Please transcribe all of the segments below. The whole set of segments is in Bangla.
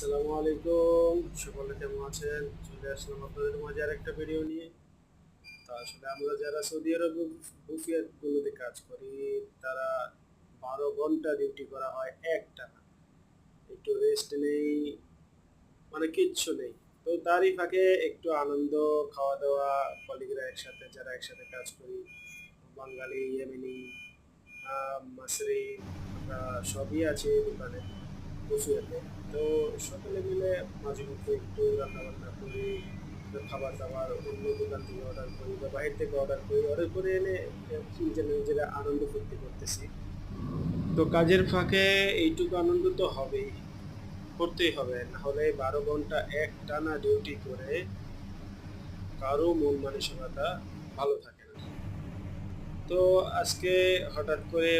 আসসালামু আলাইকুম। সকলে কেমন আছেন? চলে আসলাম আপনাদের মাঝে আর একটা ভিডিও নিয়ে। তা আসলে আমরা যারা সৌদি আরব বুফিয়াত গুলোতে কাজ করি, তারা বারো ঘণ্টা ডিউটি করা হয় একটা না। একটু রেস্ট নেই মানে কিচ্ছু নেই। তো তারই ফাঁকে একটু আনন্দ খাওয়া দাওয়া কলিগরা একসাথে, যারা একসাথে কাজ করি, বাঙালি, ইয়েমেনি মাসরি আমরা সবই আছে দোকানে। বুফিয়াতে তো সকলে মিলে মাঝে মধ্যে একটু রান্না বান্না করি খাবার দাবার, অন্য দোকান থেকে অর্ডার করি বা বাইরে থেকে অর্ডার করি। অর্ডার করে এনে নিজেরা নিজেরা আনন্দ ফুর্তি করতেছি। তো কাজের ফাঁকে এইটুকু আনন্দ তো হবেই, করতেই হবে। না হলে বারো ঘণ্টা এক টানা ডিউটি করে কারও মন মানসিকতা ভালো থাকে না। তো আজকে হঠাৎ করে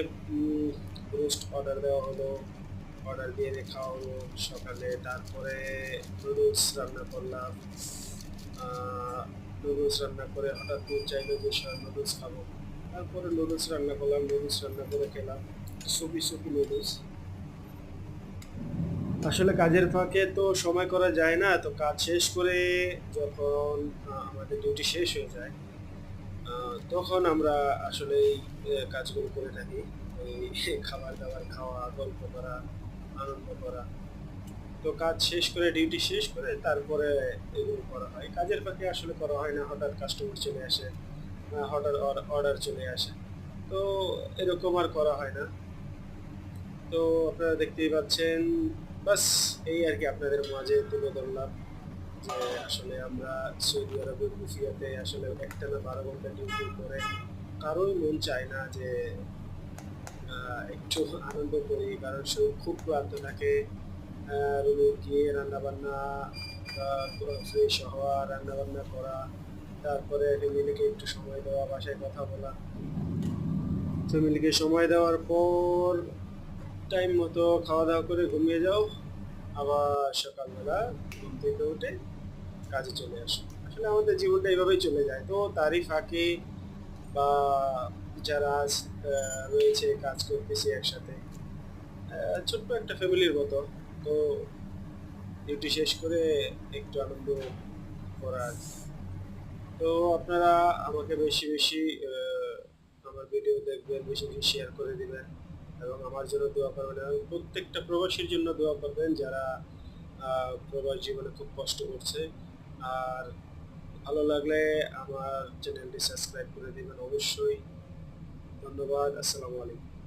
রোস্ট অর্ডার দেওয়া হলো। অর্ডার দিয়ে হলো সকালে তারপরে নুডলস রান্না করলাম। নুডলস রান্না করে হঠাৎ মন চাইলো যে নুডলস খাব। তারপরে নুডলস রান্না করলাম নুডলস রান্না করে খেলাম। সুপি সুপি নুডলস আসলে কাজের ফাঁকে তো সময় করা যায় না, তো কাজ শেষ করে যখন আমাদের ডিউটি শেষ হয়ে যায় তখন আমরা আসলে কাজগুলো করে থাকি। খাবার দাবার খাওয়া, গল্প করা আনন্দ করা। তো কাজ শেষ করে ডিউটি শেষ করে তারপরে এগুলো করা হয়। কাজের ফাঁকে আসলে করা হয় না, হঠাৎ কাস্টমার চলে আসে হঠাৎ অর্ডার চলে আসে। তো এরকম আর করা হয় না। তো আপনারা দেখতেই পাচ্ছেন, বাস এই আর কি আপনাদের মাঝে তুলে ধরলাম যে আসলে আমরা সৌদি আরবের বুফিয়াতে আসলে একটা না বারো ঘণ্টা ডিউটি করে। কারোই মন চায় না যে একটু আনন্দ করি, কারণ সে খুব ক্লান্ত থাকে। রুমে গিয়ে রান্না বান্না ফ্রেশ হওয়া রান্না বান্না করা, তারপরে ফ্যামিলিকে একটু সময় দেওয়া, বাসায় কথা বলা। ফ্যামিলিকে সময় দেওয়ার পর টাইম মতো খাওয়া দাওয়া করে ঘুমিয়ে যাও। আবার সকালবেলা ঘুম থেকে উঠে কাজে চলে আসো। আসলে আমাদের জীবনটা এইভাবেই চলে যায়। তো তারই ফাঁকে বা যারা আহ, রয়েছে কাজ করতেছি একসাথে ছোট্ট একটা ফ্যামিলির মতো। তো ডিউটি শেষ করে একটু আনন্দ করার তো আপনারা আমাকে বেশি বেশি আমার ভিডিও দেখবেন বেশি বেশি শেয়ার করে দিবেন। এবং আমার জন্য দোয়া করবেন। এবং প্রত্যেকটা প্রবাসীর জন্য দোয়া করবেন যারা প্রবাস জীবনে খুব কষ্ট করছে। আর ভালো লাগলে আমার চ্যানেলটি সাবস্ক্রাইব করে দিবেন অবশ্যই। ধন্যবাদ আসসালামু আলাইকুম।